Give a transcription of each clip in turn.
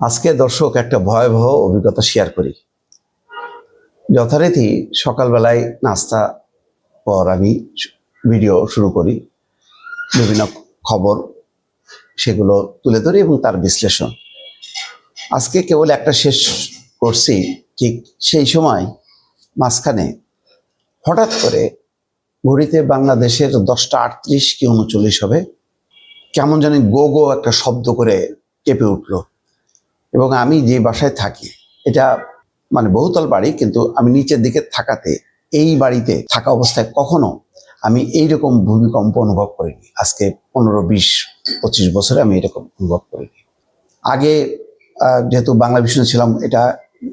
আজকে দর্শক একটা ভয়াবহ অভিজ্ঞতা শেয়ার করি। যথারীতি সকালবেলায় নাস্তা পর আমি ভিডিও শুরু করি। বিভিন্ন খবর সেগুলো তুলে ধরি এবং তার বিশ্লেষণ। আজকে কেবল একটা শেষ করছি, ঠিক সেই সময় মাঝখানে হঠাৎ করে ঘড়িতে বাংলাদেশের দশটা আটত্রিশ কি উনচল্লিশ হবে, কেমন জানি গো গো একটা শব্দ করে কেঁপে উঠল। এবং আমি যে বাসায় থাকি, এটা মানে বহুতল বাড়ি, কিন্তু আমি নিচের দিকে থাকাতে, এই বাড়িতে থাকা অবস্থায় কখনো আমি এইরকম ভূমিকম্প অনুভব করিনি। আজকে পনেরো, বিশ, পঁচিশ বছরে আমি এরকম অনুভব করিনি। আগে যেহেতু বাংলা বিষ্ণু ছিলাম, এটা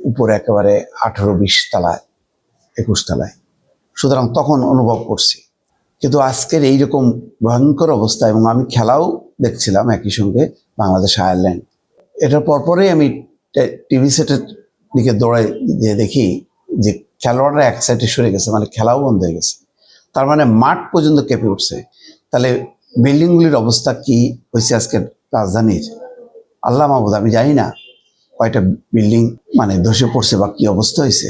উপরে একেবারে আঠেরো, বিশ তলায়, একুশ তলায়। সুতরাং তখন অনুভব করছি। কিন্তু আজকের এইরকম ভয়ঙ্কর অবস্থা এবং আমি খেলাও দেখছিলাম একই সঙ্গে বাংলাদেশ আয়ারল্যান্ড এটার পরপরেই আমি টিভি সেটের দিকে দৌড়াই যে দেখি যে খেলোয়াড়রা এক সাইডে সরে গেছে মানে খেলাও বন্ধ হয়ে গেছে। তার মানে মাঠ পর্যন্ত কেঁপে উঠছে। তাহলে বিল্ডিংগুলির অবস্থা কি হয়েছে আজকে রাজধানীর? আল্লাহ মাহবুদ আমি জানি না কয়টা বিল্ডিং মানে ধসে পড়ছে বা কি অবস্থা হয়েছে।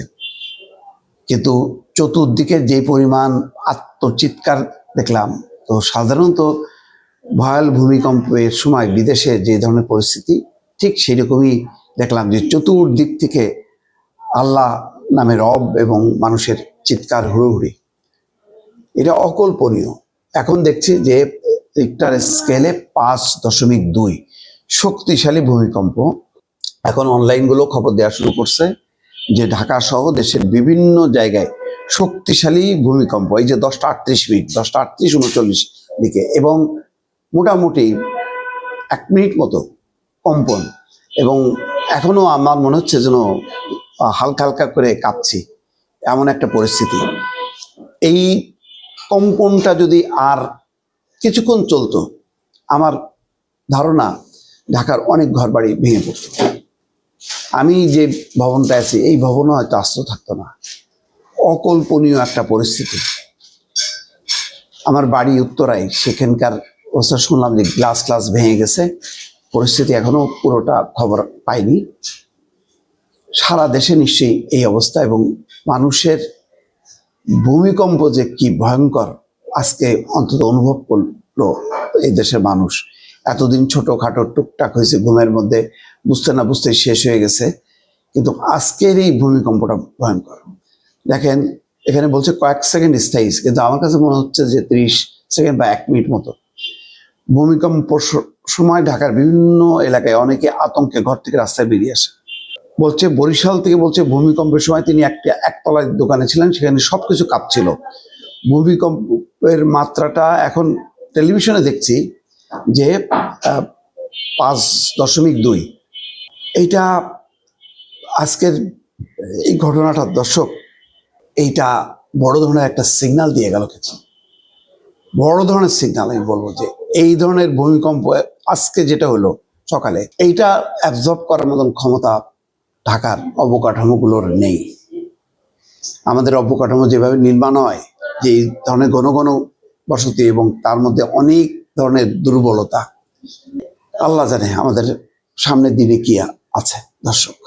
কিন্তু চতুর্দিকে যে পরিমাণ আত্মচিৎকার দেখলাম, তো সাধারণত ভয়াল ভূমিকম্পের সময় বিদেশে যে ধরনের পরিস্থিতি ঠিক সেরকমই দেখলাম যে চতুর্দিক থেকে আল্লাহ নামে রব এবং মানুষের চিৎকার হুড়োহুড়ি। এটা অকল্পনীয়। এখন দেখছি যে রিক্টার স্কেলে পাঁচ দশমিক দুই। শক্তিশালী ভূমিকম্প। এখন অনলাইনগুলো খবর দেওয়া শুরু করছে যে ঢাকা সহ দেশের বিভিন্ন জায়গায় শক্তিশালী ভূমিকম্প। এই যে দশটা আটত্রিশ মিনিট, দশটা আটত্রিশ উনচল্লিশ দিকে এবং মোটামুটি এক মিনিট মতো কম্পন। এবং এখনও আমার মনে হচ্ছে যেন হালকা হালকা করে কাঁপছি। এমন একটা পরিস্থিতি। এই কম্পনটা যদি আর কিছুক্ষণ চলতো, আমার ধারণা ঢাকার অনেক ঘরবাড়ি ভেঙে পড়তো। আমি যে ভবনটা আছি, এই ভবনও হয়তো আস্ত থাকতো না। অকল্পনীয় একটা পরিস্থিতি। আমার বাড়ি উত্তরায়, সেখানকার শুনলাম যে গ্লাস ক্লাস ভেঙে গেছে। পরিস্থিতি এখনও পুরোটা খবর পাইনি। সারা দেশে নিশ্চয়ই এই অবস্থা এবং মানুষের ভূমিকম্প যে কি ভয়ঙ্কর, আজকে অন্তত অনুভব করল এই দেশের মানুষ। এতদিন ছোটখাটো টুকটাক হয়েছে, ঘুমের মধ্যে বুঝতে না বুঝতে শেষ হয়ে গেছে। কিন্তু আজকের এই ভূমিকম্পটা ভয়ঙ্কর। দেখেন, এখানে বলছে কয়েক সেকেন্ড স্থায়ী, কিন্তু আমার কাছে মনে হচ্ছে যে ত্রিশ সেকেন্ড বা এক মিনিট মতো। ভূমিকম্প সময় ঢাকার বিভিন্ন এলাকায় অনেকে আতঙ্কে ঘর থেকে রাস্তায় বেরিয়ে আসে। বলছে, বরিশাল থেকে বলছে, ভূমিকম্পের সময় তিনি একটা একতলায় দোকানে ছিলেন, সেখানে সবকিছু কাঁপছিল। ভূমিকম্পের মাত্রাটা এখন টেলিভিশনে দেখছি যে পাঁচ দশমিক দুই। এইটা আজকের এই ঘটনাটা, দর্শক, এইটা বড় ধরনের একটা সিগনাল দিয়ে গেল কিছু। বড় ধরনের সিগনাল আমি বলব যে, এই ধরনের ভূমিকম্প আজকে যেটা হলো সকালে, এইটা অ্যাবজর্ব করার মতন ক্ষমতা ঢাকার অবকাঠামোগুলোর নেই। আমাদের অবকাঠামো যেভাবে নির্মাণ হয়, যে এই ধরনের ঘন ঘন বসতি এবং তার মধ্যে অনেক ধরনের দুর্বলতা, আল্লাহ জানে আমাদের সামনের দিনে কি আছে, দর্শক।